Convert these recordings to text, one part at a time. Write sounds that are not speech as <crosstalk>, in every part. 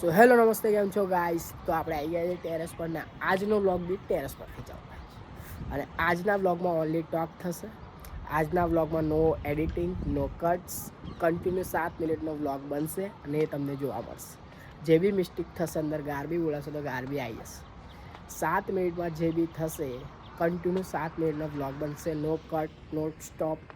So hello નમસ્તે કેમ છો ગાઈસ તો આપણે આવી ગયા છીએ ટેરેસ પર ને આજનો વ્લોગ બી ટેરેસ પર ખેંચાવવાનો અને આજના વ્લોગમાં ઓનલી ટોક થશે. આજના વ્લોગમાં no editing no cuts continue સાત મિનિટનો વ્લોગ બનશે અને એ તમને જોવા મળશે. જે બી મિસ્ટેક થશે અંદર ગારબી બોલાશે તો ગાર્બી આવી જશે. સાત મિનિટમાં જે બી થશે કન્ટિન્યુ સાત મિનિટનો વ્લોગ બનશે. નો કટ નો સ્ટોપ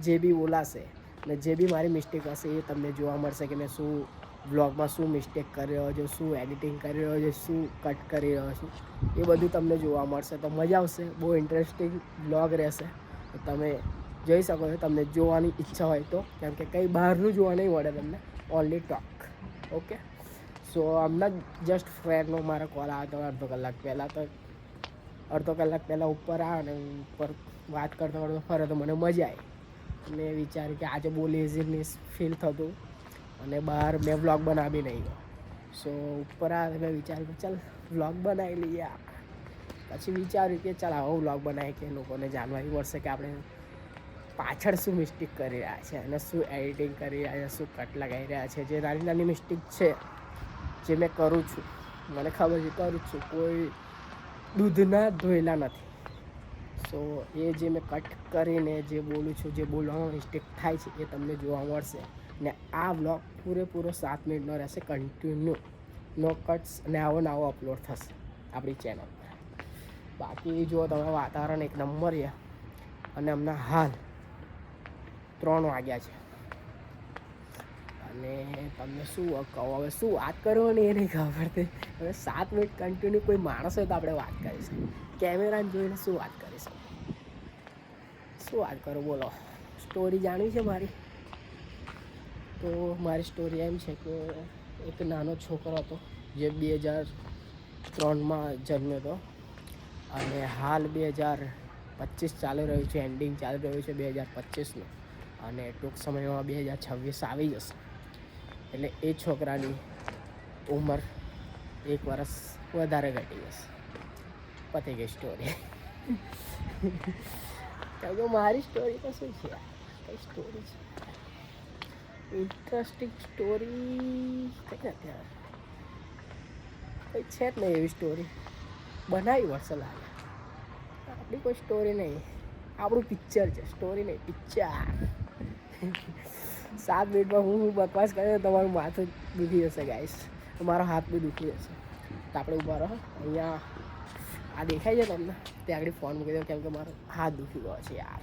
જે બી બોલાશે અને જે બી મારી મિસ્ટેક હશે એ તમને જોવા મળશે કે મેં શું વ્લોગમાં શું મિસ્ટેક કરી રહ્યો છું, શું એડિટિંગ કરી રહ્યો છું, શું કટ કરી રહ્યો છું, એ બધું તમને જોવા મળશે. તો મજા આવશે, બહુ ઇન્ટરેસ્ટિંગ વ્લોગ રહેશે. તો તમે જોઈ શકો છો, તમને જોવાની ઈચ્છા હોય તો. કેમ કે કંઈ બહારનું જોવા નહીં મળે તમને ઓનલી ટોક ઓકે સો હમણાં જસ્ટ ફ્રેન્ડનો મારો કોલ આવ્યો હતો, અડધો કલાક પહેલાં તો. અડધો કલાક પહેલાં ઉપર આવ્યો ને ઉપર વાત કરતો કરતો ફરે તો મને મજા આવી. મેં વિચાર્યું કે આજે બહુ લેઝીનેસ ફીલ થતું. અને બહાર મેં વ્લોગ બનાવી નહીં. સો ઉપર આવે મેં વિચાર્યું ચાલ વ્લોગ બનાવી લઈએ. પછી વિચાર્યું કે ચાલ આવો વ્લોગ બનાવીએ કે લોકોને જાણવા. પડશે કે આપણે પાછળ શું મિસ્ટેક કરી રહ્યા છે અને શું એડિટિંગ કરી રહ્યા છે, શું કટ લગાવી રહ્યા છે. જે નાની નાની મિસ્ટેક છે, જે મેં કરું છું. મને ખબર છે, કરું છું. કોઈ દૂધના ધોયેલા નથી. સો એ જે મેં કટ કરીને જે બોલું છું, જે બોલવામાં મિસ્ટેક થાય છે, એ તમને જોવા મળશે. ને આ વ્લોગ પૂરેપૂરો સાત મિનિટનો રહેશે કન્ટિન્યુ નો કટ્સ અને આવો નવો અપલોડ થશે આપણી ચેનલ બાકી જુઓ તમે વાતાવરણ એક નંબર છે. અને હમણાં હાલ ત્રણ વાગ્યા છે. અને તમને શું કહો? હવે શું વાત કરવાની એ નહીં ખબર પડતી હવે સાત મિનિટ કન્ટિન્યુ કોઈ માણસ હોય તો આપણે વાત કરીશું કેમેરાને જોઈને શું વાત કરીશું શું વાત કરું? બોલો. સ્ટોરી જાણવી છે મારી? તો મારી સ્ટોરી એમ છે કે એક નાનો છોકરો હતો જે બે હજાર ત્રણમાં જન્મ્યો હતો. અને હાલ બે હજાર પચીસ ચાલી રહ્યું છે એન્ડિંગ ચાલી રહ્યું છે બે હજાર પચીસનું. અને ટૂંક સમયમાં બે હજાર છવ્વીસ આવી જશે. એટલે એ છોકરાની ઉંમર એક વર્ષ વધારે ઘટી જશે. પતી ગઈ સ્ટોરી કારણ કે મારી સ્ટોરી તો શું છે? કઈ સ્ટોરી છે? ઇન્ટરેસ્ટિંગ સ્ટોરી કઈ યાર કઈ છે જ નહીં એવી સ્ટોરી બનાવી વર્ષે લાગે. આપણી કોઈ સ્ટોરી નહીં. આપણું પિક્ચર છે. સ્ટોરી નહીં પિક્ચર સાત મિનિટમાં હું હું બકવાસ કરે તમારું માથું દુખી જશે ગાઈસ મારો હાથ બી દુખી જશે. તો આપણે ઊભા રહો. અહીંયા આ દેખાય છે તમને? ત્યાં આગળ ફોન મૂકી દો, કેમ કે મારો હાથ દુખી ગયો છે યાર.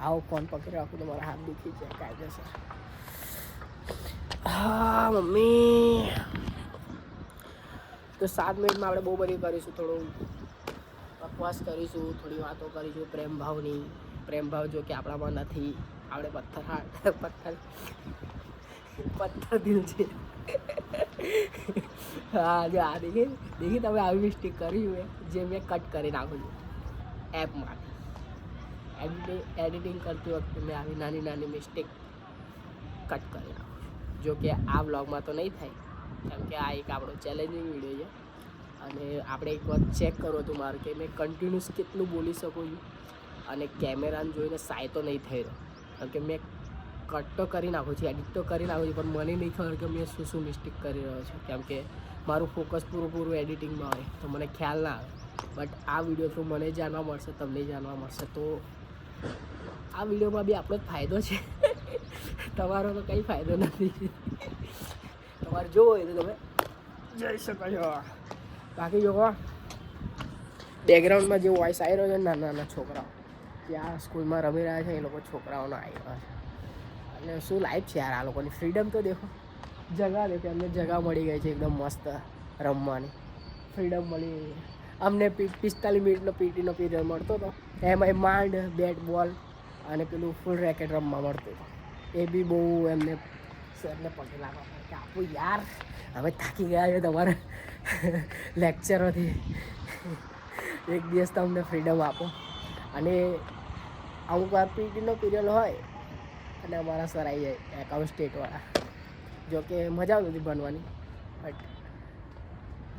આવો ફોન પકડી રાખું તો મારો હાથ દુખી જાય, કાયદેસર. હા, મમ્મી. તો સાત મિનિટમાં આપણે બહુ બધી કરીશું, થોડું બકવાસ કરીશું, થોડી વાતો કરીશું, પ્રેમ ભાવની. પ્રેમ ભાવ જો કે આપણામાં નથી. આપણે પથ્થર હાથ પથ્થર. પથ્થર દિલ છે. હા, જો આ દેખી દેખી તમે આવી મિસ્ટેક કરી મેં જે મેં કટ કરી નાખું છું. એપમાંથી એડિટિંગ એડિટિંગ કરતી વખતે મેં આવી નાની નાની મિસ્ટેક કટ કરી નાખું. જો કે આ વ્લોગમાં તો નહીં થાય, કેમ કે આ એક આપણો ચેલેન્જિંગ વીડિયો છે. અને આપણે એક વાત ચેક કરો હતું મારું કે મેં કન્ટિન્યુઅસ કેટલું બોલી શકું છું? અને કેમેરાને જોઈને સાય તો નહીં થઈ રહ્યો. કારણ કે મેં કટ તો કરી નાખું છું એડિટ તો કરી નાખું છું, પણ મને નહીં ખબર કે મેં શું શું મિસ્ટેક કરી રહ્યો છું. કેમ કે મારું ફોકસ પૂરું પૂરું એડિટિંગમાં હોય, તો મને ખ્યાલ ના આવે. બટ આ વીડિયો થ્રુ મને જાણવા મળશે, તમને જાણવા મળશે. તો આ વિડીયોમાં બી આપણો જ ફાયદો છે. તમારો તો કંઈ ફાયદો નથી. તમારે જોવો હોય તો તમે જઈ શકો છો. બાકી જોવો બેકગ્રાઉન્ડમાં જે વોઇસ આવી રહ્યો છે નાના નાના છોકરાઓ, ત્યાં સ્કૂલમાં રમી રહ્યા છે, એ લોકો છોકરાઓનો આવી છે. અને શું લાઈફ છે યાર આ લોકોની? ફ્રીડમ તો દેખો. જગા દેખો, એમને જગા મળી ગઈ છે એકદમ મસ્ત રમવાની. ફ્રીડમ મળી ગઈ અમને પિસ્તાલીસ મિનિટનો પીટીનો પીરિયડ મળતો હતો. એમાં માંડ બેટ બોલ અને પેલું ફૂલ રેકેટ રમવા મળતું હતું. એ બી બહુ એમને સરને પગે લાગવા કે, આપું યાર, હવે થાકી ગયા છે તમારા લેક્ચરોથી એક દિવસ તમને ફ્રીડમ આપો. અને અમુક વાર પીટીનો પીરિયડ હોય અને અમારા સર આવી જાય એકાઉન્ટ સ્ટેટવાળા જો કે મજા આવતી હતી ભણવાની બટ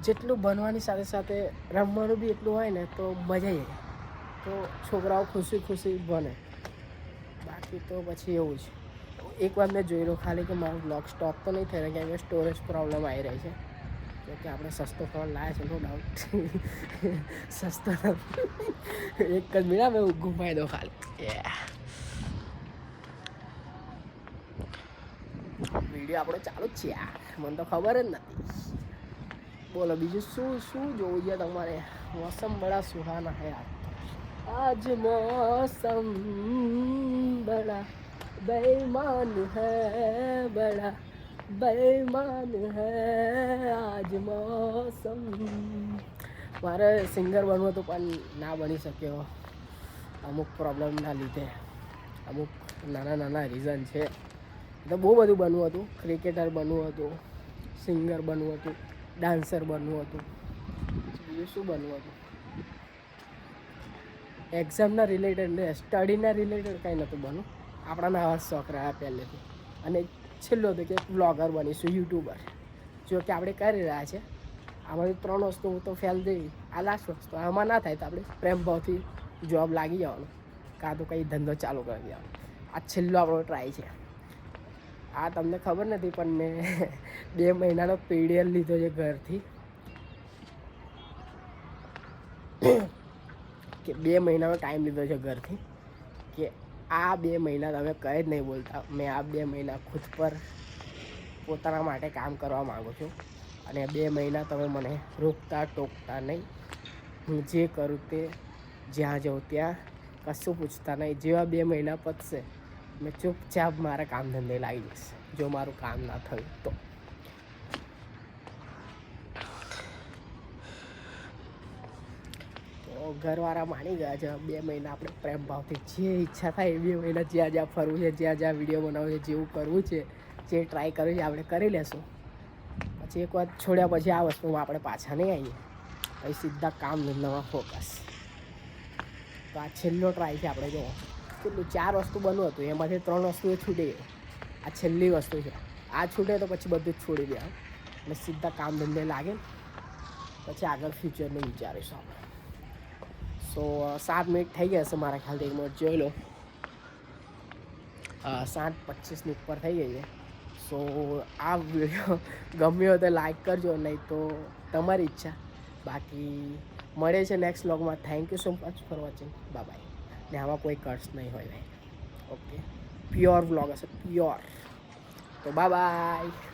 જેટલું ભણવાની સાથે સાથે રમવાનું બી એટલું હોય ને, તો મજા આવી જાય. તો છોકરાઓ ખુશી ખુશી ભણે. બાકી તો પછી એવું છે એક વાર મેં જોઈ ખાલી કે મારો બ્લોગ સ્ટોપ તો નહીં થયો કેમ કે સ્ટોરેજ પ્રોબ્લેમ આવી રહી છે. કે આપણે સસ્તો ફોન લાવ્યા છે નો ડાઉટ <laughs> સસ્તો એક જ મિલા મેં ઘુમાઈ દો ખાલી. વીડિયો આપણો ચાલુ જ છે મને તો ખબર જ નથી. બોલો, બીજું શું શું જોવું છે તમારે? મોસમ બડા સુહાના હે આજ મોસમ બડા બેઈમાન હૈ બડા बेईमान હૈ आज मौसम। મારે સિંગર બનવું હતું પણ ના બની શક્યો અમુક પ્રોબ્લેમના લીધે અમુક નાના નાના રીઝન છે તો બહુ બધું બનવું હતું ક્રિકેટર બનવું હતું સિંગર બનવું હતું ડાન્સર બનવું હતું બીજું શું બનવું હતું એક્ઝામના રિલેટેડ ને સ્ટડીના રિલેટેડ કંઈ નહોતું બનવું આપણાના આવા શોખ રહ્યા પહેલેથી. અને છેલ્લો હતો કે બ્લોગર બનીશું યુટ્યુબર જો કે આપણે કરી રહ્યા છે. આમાંથી ત્રણ વસ્તુ તો ફેલ થઈ આ લાસ્ટ વસ્તુ. આમાં ના થાય તો આપણે પ્રેમભાવથી જોબ લાગી જવાનું. કાં તો કંઈ ધંધો ચાલુ કરી દેવાનો. આ છેલ્લો આપણો ટ્રાય છે. આ તમને ખબર નથી, પણ મેં <laughs> બે મહિનાનો પીડીએલ લીધો છે ઘરથી. કે બે મહિનાનો ટાઈમ લીધો છે ઘરથી. કે આ બે મહિના તમે કંઈ જ નહીં બોલતા. મેં આ બે મહિના ખુદ પર પોતાના માટે કામ કરવા માગું છું. અને બે મહિના તમે મને રોકતા ટોકતા નહીં. હું જે કરું તે જ્યાં જાઉં ત્યાં કશું પૂછતા નહીં. જેવા બે મહિના પતશે, મેં ચૂપચાપ મારા કામ ધંધે લાગી જઈશ જો મારું કામ ના થયું તો તો ઘરવાળા માની ગયા છે, બે મહિના આપણે પ્રેમ ભાવથી જે ઈચ્છા થાય એ બે મહિના જ્યાં જ્યાં ફરવું છે, જ્યાં જ્યાં વીડિયો બનાવવું છે, જેવું કરવું છે, જે ટ્રાય કરવું છે, આપણે કરી લેશું. પછી એક વાત છોડ્યા પછી આ વસ્તુમાં આપણે પાછા નહીં આવીએ. પછી સીધા કામ ધંધામાં ફોકસ તો આ છેલ્લો ટ્રાય છે આપણે જો કેટલું ચાર વસ્તુ બનવું હતું, એમાંથી ત્રણ વસ્તુ એ છૂટી ગઈ. આ છેલ્લી વસ્તુ છે. આ છૂટે તો પછી બધું જ છોડી દે. અને સીધા કામ ધંધે લાગે. પછી આગળ ફ્યુચરનું વિચારીશું આપણે. સો સાત મિનિટ થઈ ગયા છે મારા ખ્યાલથી એક મિનિટ જોઈ લો. સાત પચીસની ઉપર થઈ ગઈ છે. સો આ વીડિયો ગમ્યો તો લાઈક કરજો, નહીં તો તમારી ઈચ્છા. બાકી મળે છે નેક્સ્ટ વ્લોગમાં thank you so much for watching bye bye ને આમાં કોઈ કર્સ નહીં હોય. ભાઈ ઓકે પ્યોર વ્લોગ હશે પ્યોર તો બાય બાય